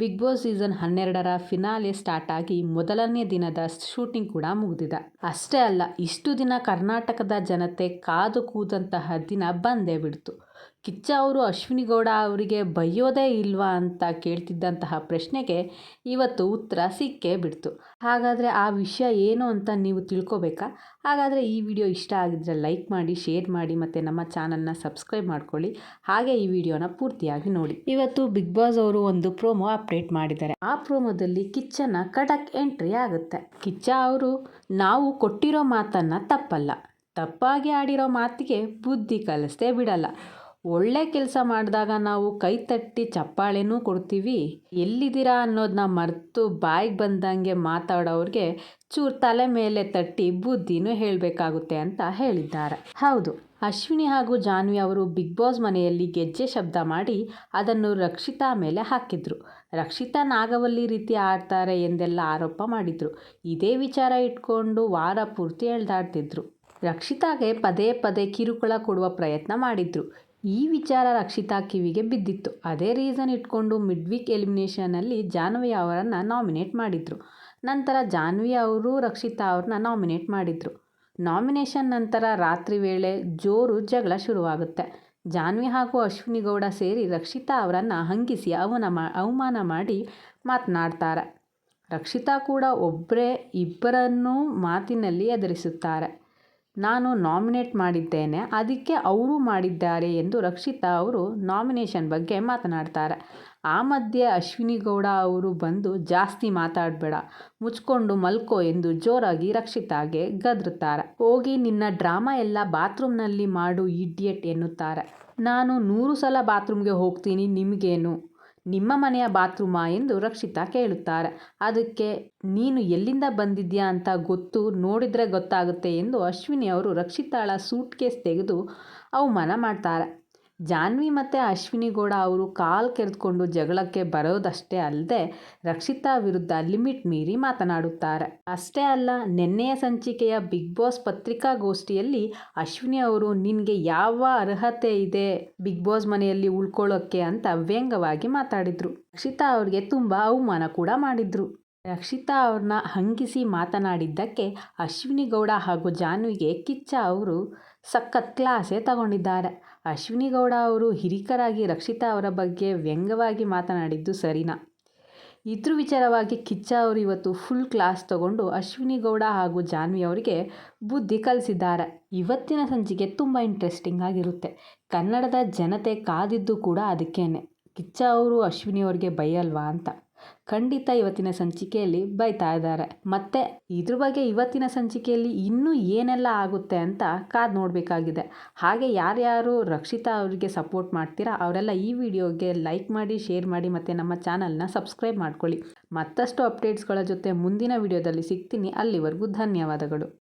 Big Boss season ಹನ್ನೆರಡರ finale start ಆಗಿ ಮೊದಲನೇ ದಿನದ ಶೂಟಿಂಗ್ ಕೂಡ ಮುಗಿದಿದೆ. ಅಷ್ಟೇ ಅಲ್ಲ, ಇಷ್ಟು ದಿನ ಕರ್ನಾಟಕದ ಜನತೆ ಕಾದು ಕೂದಂತಹ ದಿನ ಬಂದೇ ಬಿಡ್ತು. ಕಿಚ್ಚ ಅವರು, ಅಶ್ವಿನಿ ಗೌಡ ಅವರಿಗೆ ಬೈಯೋದೇ ಇಲ್ವಾ ಅಂತ ಕೇಳ್ತಿದ್ದಂತಹ ಪ್ರಶ್ನೆಗೆ ಇವತ್ತು ಉತ್ತರ ಸಿಕ್ಕೇ ಬಿಡ್ತು. ಹಾಗಾದರೆ ಆ ವಿಷಯ ಏನು ಅಂತ ನೀವು ತಿಳ್ಕೊಬೇಕಾ? ಹಾಗಾದರೆ ಈ ವಿಡಿಯೋ ಇಷ್ಟ ಆಗಿದ್ದರೆ ಲೈಕ್ ಮಾಡಿ, ಶೇರ್ ಮಾಡಿ ಮತ್ತು ನಮ್ಮ ಚಾನಲ್ನ ಸಬ್ಸ್ಕ್ರೈಬ್ ಮಾಡ್ಕೊಳ್ಳಿ. ಹಾಗೆ ಈ ವಿಡಿಯೋನ ಪೂರ್ತಿಯಾಗಿ ನೋಡಿ. ಇವತ್ತು ಬಿಗ್ ಬಾಸ್ ಅವರು ಒಂದು ಪ್ರೋಮೋ ಅಪ್ಡೇಟ್ ಮಾಡಿದ್ದಾರೆ. ಆ ಪ್ರೋಮೋದಲ್ಲಿ ಕಿಚ್ಚನ ಕಡಕ್ ಎಂಟ್ರಿ ಆಗುತ್ತೆ. ಕಿಚ್ಚ ಅವರು, ನಾವು ಕೊಟ್ಟಿರೋ ಮಾತನ್ನ ತಪ್ಪಲ್ಲ. ತಪ್ಪಾಗಿ ಆಡಿರೋ ಮಾತಿಗೆ ಬುದ್ಧಿ ಕಲಿಸ್ತೇ ಬಿಡಲ್ಲ. ಒಳ್ಳೆ ಕೆಲಸ ಮಾಡಿದಾಗ ನಾವು ಕೈ ತಟ್ಟಿ ಚಪ್ಪಾಳೆನೂ ಕೊಡ್ತೀವಿ. ಎಲ್ಲಿದ್ದೀರಾ ಅನ್ನೋದನ್ನ ಮರೆತು ಬಾಯಿಗೆ ಬಂದಂಗೆ ಮಾತಾಡೋರಿಗೆ ಚೂರು ತಲೆ ಮೇಲೆ ತಟ್ಟಿ ಬುದ್ಧಿನೂ ಹೇಳಬೇಕಾಗುತ್ತೆ ಅಂತ ಹೇಳಿದ್ದಾರೆ. ಹೌದು, ಅಶ್ವಿನಿ ಹಾಗೂ ಜಾನ್ವಿ ಅವರು ಬಿಗ್ ಬಾಸ್ ಮನೆಯಲ್ಲಿ ಗೆಜ್ಜೆ ಶಬ್ದ ಮಾಡಿ ಅದನ್ನು ರಕ್ಷಿತಾ ಮೇಲೆ ಹಾಕಿದ್ರು. ರಕ್ಷಿತಾ ನಾಗವಲ್ಲಿ ರೀತಿ ಆಡ್ತಾರೆ ಎಂದೆಲ್ಲ ಆರೋಪ ಮಾಡಿದ್ರು. ಇದೇ ವಿಚಾರ ಇಟ್ಕೊಂಡು ವಾರ ಪೂರ್ತಿ ಎಳ್ದಾಡ್ತಿದ್ರು. ರಕ್ಷಿತಾಗೆ ಪದೇ ಪದೇ ಕಿರುಕುಳ ಕೊಡುವ ಪ್ರಯತ್ನ ಮಾಡಿದ್ರು. ಈ ವಿಚಾರ ರಕ್ಷಿತಾ ಕಿವಿಗೆ ಬಿದ್ದಿತ್ತು. ಅದೇ ರೀಸನ್ ಇಟ್ಕೊಂಡು ಮಿಡ್ ವೀಕ್ ಎಲಿಮಿನೇಷನಲ್ಲಿ ಜಾನ್ವಿ ಅವರನ್ನು ನಾಮಿನೇಟ್ ಮಾಡಿದರು. ನಂತರ ಜಾನ್ವಿ ಅವರು ರಕ್ಷಿತಾ ಅವ್ರನ್ನ ನಾಮಿನೇಟ್ ಮಾಡಿದರು. ನಾಮಿನೇಷನ್ ನಂತರ ರಾತ್ರಿ ವೇಳೆ ಜೋರು ಜಗಳ ಶುರುವಾಗುತ್ತೆ. ಜಾನ್ವಿ ಹಾಗೂ ಅಶ್ವಿನಿ ಗೌಡ ಸೇರಿ ರಕ್ಷಿತಾ ಅವರನ್ನು ಹಂಗಿಸಿ ಅವನ ಅವಮಾನ ಮಾಡಿ ಮಾತನಾಡ್ತಾರೆ. ರಕ್ಷಿತಾ ಕೂಡ ಒಬ್ಬರೇ ಇಬ್ಬರನ್ನೂ ಮಾತಿನಲ್ಲಿ ಎದುರಿಸುತ್ತಾರೆ. ನಾನು ನಾಮಿನೇಟ್ ಮಾಡಿದ್ದೇನೆ, ಅದಕ್ಕೆ ಅವರು ಮಾಡಿದ್ದಾರೆ ಎಂದು ರಕ್ಷಿತಾ ಅವರು ನಾಮಿನೇಷನ್ ಬಗ್ಗೆ ಮಾತನಾಡ್ತಾರೆ. ಆ ಮಧ್ಯೆ ಅಶ್ವಿನಿ ಗೌಡ ಅವರು ಬಂದು ಜಾಸ್ತಿ ಮಾತಾಡಬೇಡ, ಮುಚ್ಕೊಂಡು ಮಲ್ಕೋ ಎಂದು ಜೋರಾಗಿ ರಕ್ಷಿತಾಗೆ ಗದರುತ್ತಾರೆ. ಹೋಗಿ ನಿನ್ನ ಡ್ರಾಮಾ ಎಲ್ಲ ಬಾತ್ರೂಮ್ನಲ್ಲಿ ಮಾಡು, ಇಡಿಯಟ್ ಎನ್ನುತ್ತಾರೆ. ನಾನು ನೂರು ಸಲ ಬಾತ್ರೂಮ್ಗೆ ಹೋಗ್ತೀನಿ, ನಿಮಗೇನು? ನಿಮ್ಮ ಮನೆಯ ಬಾತ್ರೂಮಾ ಎಂದು ರಕ್ಷಿತಾ ಕೇಳುತ್ತಾರೆ. ಅದಕ್ಕೆ, ನೀನು ಎಲ್ಲಿಂದ ಬಂದಿದ್ಯಾ ಅಂತ ಗೊತ್ತು ನೋಡಿದರೆ ಗೊತ್ತಾಗುತ್ತೆ ಎಂದು ಅಶ್ವಿನಿ ಅವರು ರಕ್ಷಿತಾಳ ಸೂಟ್ ಕೇಸ್ ತೆಗೆದು ಅವಮಾನ ಮಾಡ್ತಾರೆ. ಜಾನ್ವಿ ಮತ್ತು ಅಶ್ವಿನಿ ಗೌಡ ಅವರು ಕಾಲು ಕೆರೆದುಕೊಂಡು ಜಗಳಕ್ಕೆ ಬರೋದಷ್ಟೇ ಅಲ್ಲದೆ ರಕ್ಷಿತಾ ವಿರುದ್ಧ ಲಿಮಿಟ್ ಮೀರಿ ಮಾತನಾಡುತ್ತಾರೆ. ಅಷ್ಟೇ ಅಲ್ಲ, ನಿನ್ನೆಯ ಸಂಚಿಕೆಯ ಬಿಗ್ ಬಾಸ್ ಪತ್ರಿಕಾಗೋಷ್ಠಿಯಲ್ಲಿ ಅಶ್ವಿನಿ ಅವರು, ನಿನಗೆ ಯಾವ ಅರ್ಹತೆ ಇದೆ ಬಿಗ್ ಬಾಸ್ ಮನೆಯಲ್ಲಿ ಉಳ್ಕೊಳ್ಳೋಕ್ಕೆ ಅಂತ ವ್ಯಂಗ್ಯವಾಗಿ ಮಾತಾಡಿದರು. ರಕ್ಷಿತಾ ಅವ್ರಿಗೆ ತುಂಬ ಅವಮಾನ ಕೂಡ ಮಾಡಿದರು. ರಕ್ಷಿತಾ ಅವ್ರನ್ನ ಹಂಗಿಸಿ ಮಾತನಾಡಿದ್ದಕ್ಕೆ ಅಶ್ವಿನಿ ಗೌಡ ಹಾಗೂ ಜಾನ್ವಿಗೆ ಕಿಚ್ಚ ಅವರು ಸಖತ್ ಕ್ಲಾಸೇ ತಗೊಂಡಿದ್ದಾರೆ. ಅಶ್ವಿನಿ ಗೌಡ ಅವರು ಹಿರಿಕರಾಗಿ ರಕ್ಷಿತಾ ಅವರ ಬಗ್ಗೆ ವ್ಯಂಗ್ಯವಾಗಿ ಮಾತನಾಡಿದ್ದು ಸರಿನಾ? ಇದ್ರ ವಿಚಾರವಾಗಿ ಕಿಚ್ಚ ಅವರು ಇವತ್ತು ಫುಲ್ ಕ್ಲಾಸ್ ತಗೊಂಡು ಅಶ್ವಿನಿ ಗೌಡ ಹಾಗೂ ಜಾನ್ವಿ ಅವರಿಗೆ ಬುದ್ಧಿ ಕಲಿಸಿದ್ದಾರೆ. ಇವತ್ತಿನ ಸಂಚಿಕೆ ತುಂಬ ಇಂಟ್ರೆಸ್ಟಿಂಗ್ ಆಗಿರುತ್ತೆ. ಕನ್ನಡದ ಜನತೆ ಕಾದಿದ್ದು ಕೂಡ ಅದಕ್ಕೇನೆ. ಕಿಚ್ಚ ಅವರು ಅಶ್ವಿನಿ ಅವ್ರಿಗೆ ಬೈಯಲ್ವಾ ಅಂತ. ಖಂಡಿತ ಇವತ್ತಿನ ಸಂಚಿಕೆಯಲ್ಲಿ ಬೈತಾ ಇದ್ದಾರೆ. ಮತ್ತು ಇದ್ರ ಬಗ್ಗೆ ಇವತ್ತಿನ ಸಂಚಿಕೆಯಲ್ಲಿ ಇನ್ನೂ ಏನೆಲ್ಲ ಆಗುತ್ತೆ ಅಂತ ಕಾದು ನೋಡಬೇಕಾಗಿದೆ. ಹಾಗೆ ಯಾರ್ಯಾರು ರಕ್ಷಿತಾ ಅವರಿಗೆ ಸಪೋರ್ಟ್ ಮಾಡ್ತೀರಾ, ಅವರೆಲ್ಲ ಈ ವಿಡಿಯೋಗೆ ಲೈಕ್ ಮಾಡಿ, ಶೇರ್ ಮಾಡಿ, ಮತ್ತು ನಮ್ಮ ಚಾನಲ್ನ ಸಬ್ಸ್ಕ್ರೈಬ್ ಮಾಡ್ಕೊಳ್ಳಿ. ಮತ್ತಷ್ಟು ಅಪ್ಡೇಟ್ಸ್ಗಳ ಜೊತೆ ಮುಂದಿನ ವಿಡಿಯೋದಲ್ಲಿ ಸಿಗ್ತೀನಿ. ಅಲ್ಲಿವರೆಗೂ ಧನ್ಯವಾದಗಳು.